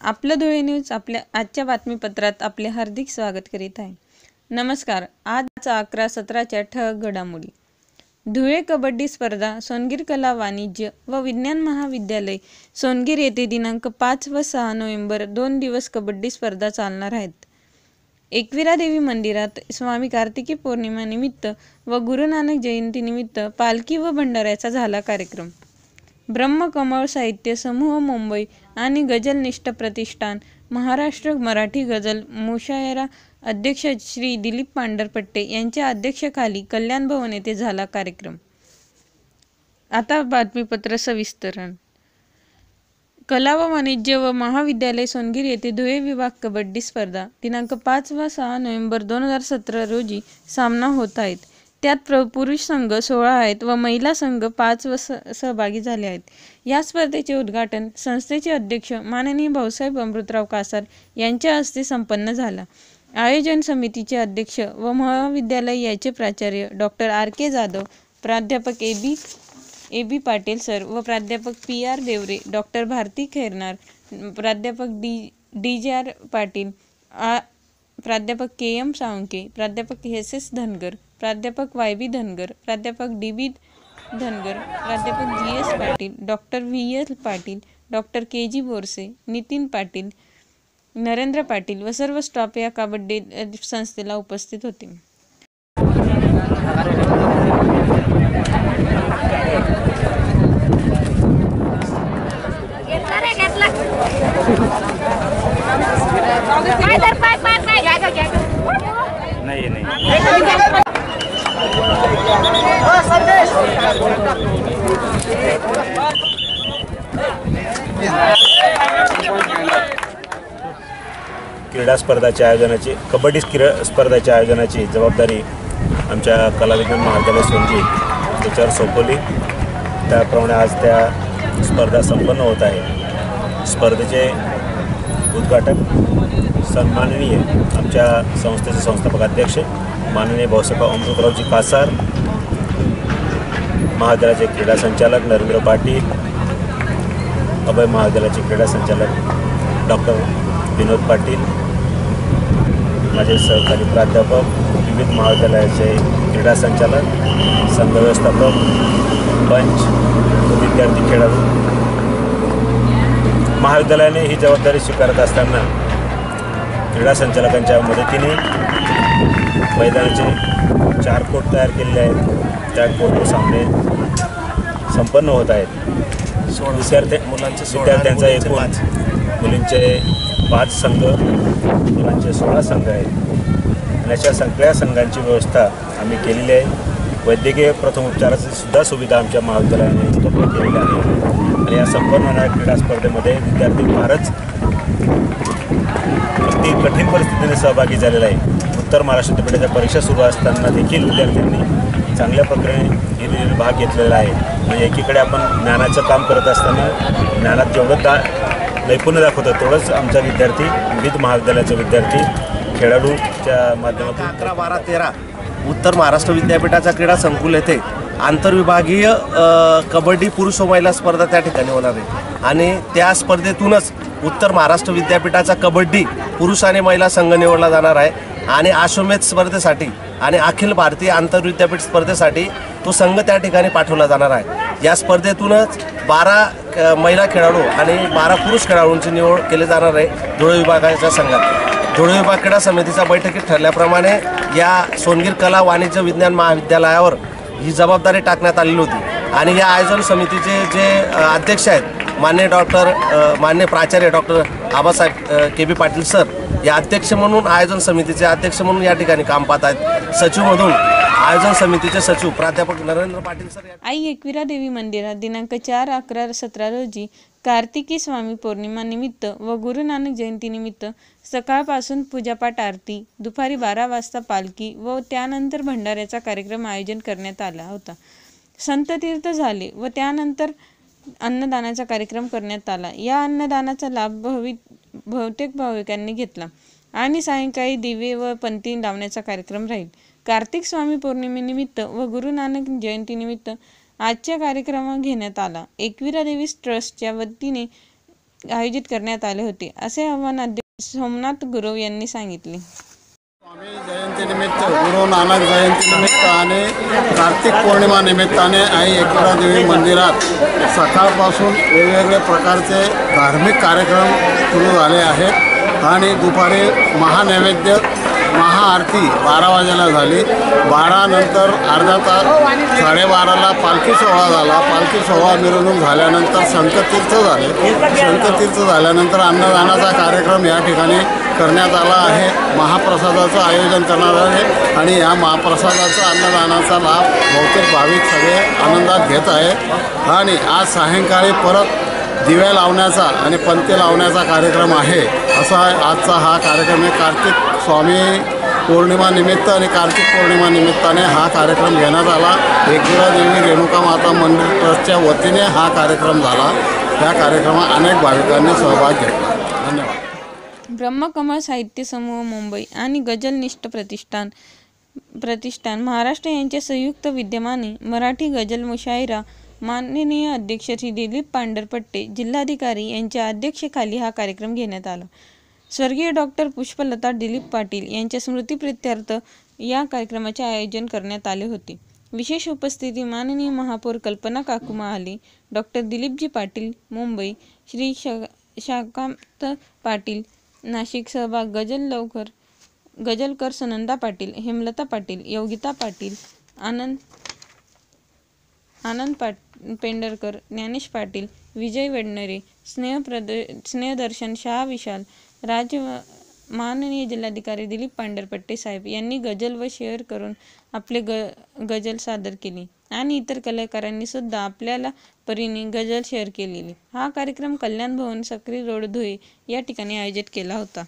आपलं धुळे न्यूज आपल्या आजच्या बातमीपत्रात आपले हार्दिक स्वागत करीत आहे. नमस्कार आज अकरा सतराच्या ठळक घडामोडी. धुळे कबड्डी स्पर्धा सोनगीर कला वाणिज्य व विज्ञान महाविद्यालय सोनगीर येथे दिनांक पाच व सहा नोव्हेंबर दोन दिवस कबड्डी स्पर्धा चालणार आहेत. एकविरा देवी मंदिरात स्वामी कार्तिकी पौर्णिमानिमित्त व गुरुनानक जयंतीनिमित्त पालखी व भंडाऱ्याचा झाला कार्यक्रम. ब्रह्मकमळ साहित्य समूह मुंबई आणि गझलनिष्ठ प्रतिष्ठान. महाराष्ट्र मराठी गझल मुशायरा अध्यक्ष श्री दिलीप पांढरपट्टे यांच्या अध्यक्षखाली कल्याण भवन येथे झाला कार्यक्रम. आता बातमीपत्र सविस्तरण. कला व वाणिज्य व महाविद्यालय सोनगीर येथे धुळे विभाग कबड्डी स्पर्धा. दिनांक पाच व सहा नोव्हेंबर दोन हजार सतरा रोजी सामना होत आहेत. त्यात प्र पुरुष संघ सोळा आहेत व महिला संघ पाच व स सहभागी झाले आहेत. या स्पर्धेचे उद्घाटन संस्थेचे अध्यक्ष माननीय भाऊसाहेब अमृतराव कासार यांच्या हस्ते संपन्न झाला. आयोजन समितीचे अध्यक्ष व महाविद्यालय याचे प्राचार्य डॉक्टर आर. के. जाधव प्राध्यापक ए. बी. ए. बी. पाटील सर व प्राध्यापक P. R. Deore doctor Bharati Khairnar प्राध्यापक D D. J. R. Patil आ प्राध्यापक के. एम. साळुंके प्राध्यापक एस. एस. धनगर प्राध्यापक वाय बी धनगर प्राध्यापक डी बी धनगर प्राध्यापक G S Patil doctor V S Patil doctor K G Borse Nitin Patil Narendra Patil व सर्व staff या कबड्डी संस्थेला उपस्थित होते. नाही. क्रीडा स्पर्धाच्या आयोजनाची कबड्डी क्रीडा स्पर्धाच्या आयोजनाची जबाबदारी आमच्या कला विज्ञान महाविद्यालय सोनजी त्याच्यावर सोपवली त्याप्रमाणे आज त्या स्पर्धा संपन्न होत आहे. स्पर्धेचे उद्घाटक सन्माननीय आमच्या संस्थेचे संस्थापक अध्यक्ष माननीय भाऊसाहेब अमृतरावजी कासार महाविद्यालयाचे क्रीडा संचालक नरेंद्र पाटील अभय महाविद्यालयाचे क्रीडा संचालक डॉक्टर विनोद पाटील माझे सहकारी प्राध्यापक विविध महाविद्यालयाचे क्रीडा संचालक संघ व्यवस्थापक पंच विद्यार्थी खेळाडू. महाविद्यालयाने ही जबाबदारी स्वीकारत असताना क्रीडा संचालकांच्या मदतीने मैदानाचे चार कोट तयार केलेले आहेत. त्या कोट सामने संपन्न होत आहेत. विद्यार्थी मुलांचे विद्यार्थ्यांचा एकूण मुलींचे पाच. संघ मुलांचे सोळा संघ आहेत. आणि अशा सगळ्या संघांची व्यवस्था आम्ही केलेली आहे. वैद्यकीय प्रथमोपचाराची सुद्धा सुविधा आमच्या महाविद्यालयाने उपलब्ध केलेल्या आहे. आणि या संपन्न होणाऱ्या क्रीडा स्पर्धेमध्ये विद्यार्थी फारच अगदी कठीण परिस्थितीने सहभागी झालेला आहे. उत्तर महाराष्ट्र विद्यापीठाच्या परीक्षा सुरू असताना देखील विद्यार्थ्यांनी चांगल्या प्रकारे हिरहिर भाग घेतलेला आहे. म्हणजे एकीकडे आपण ज्ञानाचं काम करत असताना ज्ञानात जेवढं दा नैपुण्य दाखवतं तेवढंच आमचा विद्यार्थी विविध महाविद्यालयाचा विद्यार्थी खेळाडूच्या माध्यमातून अकरा बारा तेरा उत्तर महाराष्ट्र विद्यापीठाचा क्रीडा संकुल येथे आंतरविभागीय कबड्डी पुरुष व महिला स्पर्धा त्या ठिकाणी होणार आहे. आणि त्या स्पर्धेतूनच उत्तर महाराष्ट्र विद्यापीठाचा कबड्डी पुरुष आणि महिला संघ निवडला जाणार आहे. आणि आश्वमेध स्पर्धेसाठी आणि अखिल भारतीय आंतरविद्यापीठ स्पर्धेसाठी तो संघ त्या ठिकाणी पाठवला जाणार आहे. या स्पर्धेतूनच बारा महिला खेळाडू आणि बारा पुरुष खेळाडूंची निवड केली जाणार आहे धुळे विभागाच्या संघात. धुळे विभाग क्रीडा समितीच्या बैठकीत ठरल्याप्रमाणे या सोनगीर कला वाणिज्य विज्ञान महाविद्यालयावर ही जबाबदारी टाकण्यात आलेली होती. आणि या आयोजन समितीचे जे अध्यक्ष आहेत मान्य डॉक्टर मान्य प्राचार्य doctor Abasaheb K B Patil sir या अध्यक्ष म्हणून आयोजन समितीचे अध्यक्ष म्हणून या ठिकाणी काम पाहत आहेत. सचिवमधून आयोजन समितीचे सचिव प्राध्यापक नरेंद्र पाटील सर आई एकविरा देवी मंदिरात दिनांक चार अकरा सतरा रोजी कार्तिकी स्वामी पौर्णिमा निमित्त व गुरु नानक जयंतीनिमित्त सकाळपासून पूजापाठ आरती दुपारी बारा वाजता पालखी व त्यानंतर भंडाऱ्याचा कार्यक्रम आयोजन करण्यात आला होता. संत तीर्थ झाले व त्यानंतर अन्नदानाचा कार्यक्रम करण्यात आला. या अन्नदानाचा लाभ भावी बहुतेक भाविकांनी घेतला. आणि सायंकाळी दिवे व पंथी लावण्याचा कार्यक्रम राहील. कार्तिक स्वामी पौर्णिमेनिमित्त व गुरु नानक जयंतीनिमित्त आजच्या कार्यक्रम घेण्यात आला. एकविरा देवी ट्रस्टच्या वतीने आयोजित करण्यात आले होते असे आव्हान अध्यक्ष सोमनाथ गुरव यांनी सांगितले. स्वामी जयंतीनिमित्त गुरु नानक जयंतीनिमित्त आणि कार्तिक पौर्णिमा निमित्ताने आई एकविरा देवी मंदिरात सकाळपासून वेगवेगळे प्रकारचे धार्मिक कार्यक्रम सुरू झाले आहेत. आणि दुपारी महानैवेद्य महाआरती बारा वाजेला झाली. बारानंतर अर्धा तास साडेबाराला पालखी सोहळा झाला. पालखी सोहळा मिरवणूक झाल्यानंतर शंखतीर्थ झाले. शंखतीर्थ झाल्यानंतर अन्नदानाचा कार्यक्रम या ठिकाणी करण्यात आला आहे. महाप्रसादाचं आयोजन करणार आहे. आणि या महाप्रसादाचा अन्नदानाचा लाभ बहुतेक भाविक सगळे आनंदात घेत आहे आणि आज सायंकाळी परत दिव्या लावण्याचा आणि पंते लावण्याचा कार्यक्रम आहे. असा आजचा हा कार्यक्रम आहे. कार्तिक स्वामी पौर्णिमानिमित्त आणि कार्तिक पौर्णिमा निमित्ताने हा कार्यक्रम घेण्यात आला. एकविरा देवी रेणुका माता मंदिर ट्रस्टच्या वतीने हा कार्यक्रम झाला. या कार्यक्रमात अनेक भाविकांनी सहभाग घेतला. ब्रह्मकमळ साहित्य समूह मुंबई आणि गजलनिष्ठ प्रतिष्ठान प्रतिष्ठान. महाराष्ट्र यांच्या संयुक्त विद्यमाने मराठी गजल मुशायरा माननीय अध्यक्ष श्री दिलीप पांढरपट्टे जिल्हाधिकारी यांच्या अध्यक्षतेखाली हा कार्यक्रम घेण्यात आला. स्वर्गीय डॉक्टर पुष्पलता दिलीप पाटील यांच्या स्मृतीप्रित्यर्थ या कार्यक्रमाचे आयोजन करण्यात आले होते. विशेष उपस्थिती माननीय महापौर कल्पना काकू महाले डॉक्टर दिलीपजी पाटील मुंबई श्री श शाकांत पाटील नाशिक सहभाग गजल लवकर गजलकर सनंदा पाटील हेमलता पाटील योगिता पाटील आनंद आनंद पाट पेंडरकर ज्ञानेश पाटील विजय वडनरे स्नेहप्रद स्नेहदर्शन शाह विशाल राज माननीय जिल्हाधिकारी दिलीप पांढरपट्टे साहेब यांनी गजल व शेअर करून आपले ग गजल सादर केली. आणि इतर कलाकारांनी सुद्धा आपल्याला परीने गजल शेअर केलेली. हा कार्यक्रम कल्याण भवन सक्री रोड धुळे या ठिकाणी आयोजित केला होता.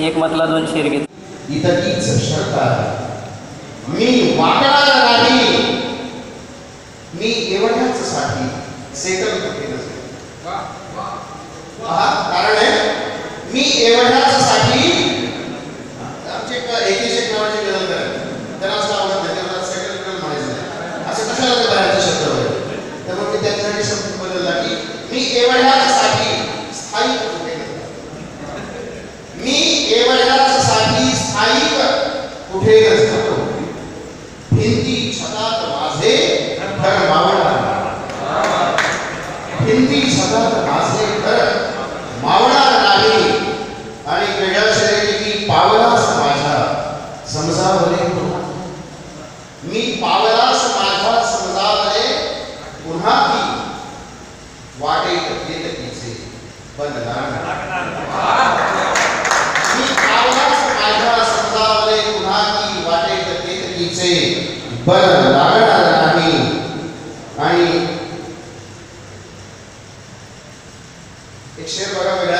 एक मतला दोन शेर घेत. इथं तीच शर्त आहे. मी वाकणार नाही मी एवढ्याच साठी सेटल एवढ्या एवढ्याच साठी आमचे एक एकेश एक नावाचे गजल आहेत. त्यांना असं आवडत नाही त्यांना सेटल बिटल म्हणायचं नाही असं कशाला ते बाहेरचे शब्द होते त्यामुळे मी त्यांच्यासाठी शब्द बदलला की मी एवढ्याच साठी स्थायी कुठे नसेल. मी एवढ्याच साठी स्थायिक कुठे नसतो भिंती छतात माझे घर मावळणार भिंती छतात माझे घर मावणार नाही आणि वेगळ्या शर्यती पावलास माझ्या समजावले पुन्हा मी पावलास माझ्या समजावले पुन्हा ती वाटेत येत तिचे बनणार मी पावलाच माझ्या समजावले पुन्हा की वाटेत केतकीचे बल लागणार नाही. आणि एक शेर बघा वेगळा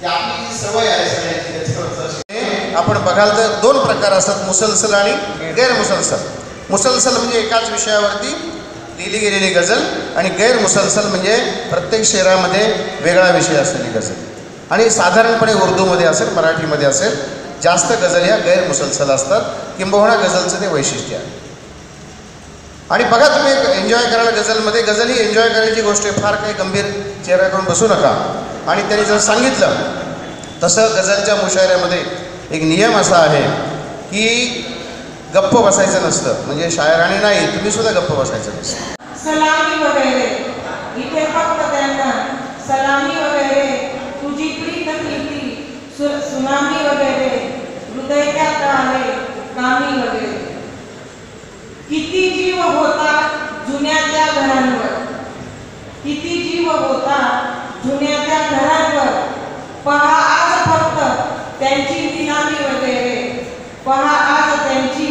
की आपली जी सवय आहे सगळ्यांची आपण बघाल तर दोन प्रकार असतात मुसलसल आणि गैरमुसलसल. मुसलसल म्हणजे एकाच विषयावरती लिहिली गेलेली गझल आणि गैरमुसलसल म्हणजे प्रत्येक शेरामध्ये वेगळा विषय असलेली गझल. आणि साधारणपणे उर्दूमध्ये असेल मराठीमध्ये असेल जास्त गझल ह्या गैरमुसलसल असतात किंबहुना गझलचं ते वैशिष्ट्य आहे. आणि बघा तुम्ही एन्जॉय करायला गझलमध्ये गझल ही एन्जॉय करायची गोष्ट आहे फार काही गंभीर चेहरा करून बसू नका. आणि त्यांनी जर सांगितलं तसं गझलच्या मुशायऱ्यामध्ये एक नियम असा आहे की गप्प बसायचं नसतं. म्हणजे शायराने नाही तुम्ही सुद्धा गप्प बसायचं नसतं. सलामी वगैरे. इथे फक्त त्यांना सलामी वगैरे तुझी प्रीत सुनामी वगैरे. हृदयात आले कामी वगैरे किती जीव होता जुन्या त्या घरांवर? किती जीव होता जुन्या त्या घरांवर? पहा आज फक्त त्यांची निलामी वगैरे. पहा आज त्यांची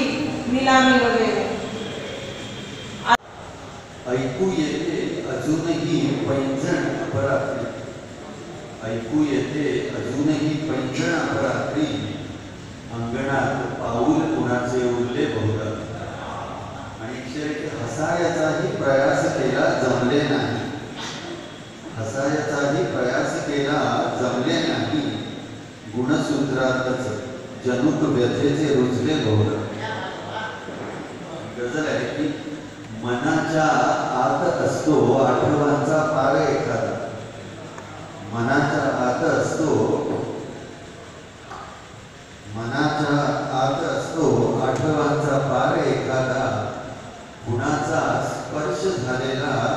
निलामी वगैरे. ऐकू येते अजूनही पैंजण अपरात्री. ऐकू येते अजूनही पैंजण अपरात्री. अंगणात पाऊल कुणाचे उरले बहुधा. आणि अक्षरशः हसायचाही प्रयास केला जमले नाही. हसायचाही प्रयास केला जमले नाही. गुणसूत्रातच जनुक व्यथेचे रुजले बहुधा. गजल आहे की मनाच्या आत असतो आठवांचा पार एखादा. मनाच्या आत असतो मनाच्या आत असतो आठवांचा पार एखादा गुणाचा स्पर्श झालेला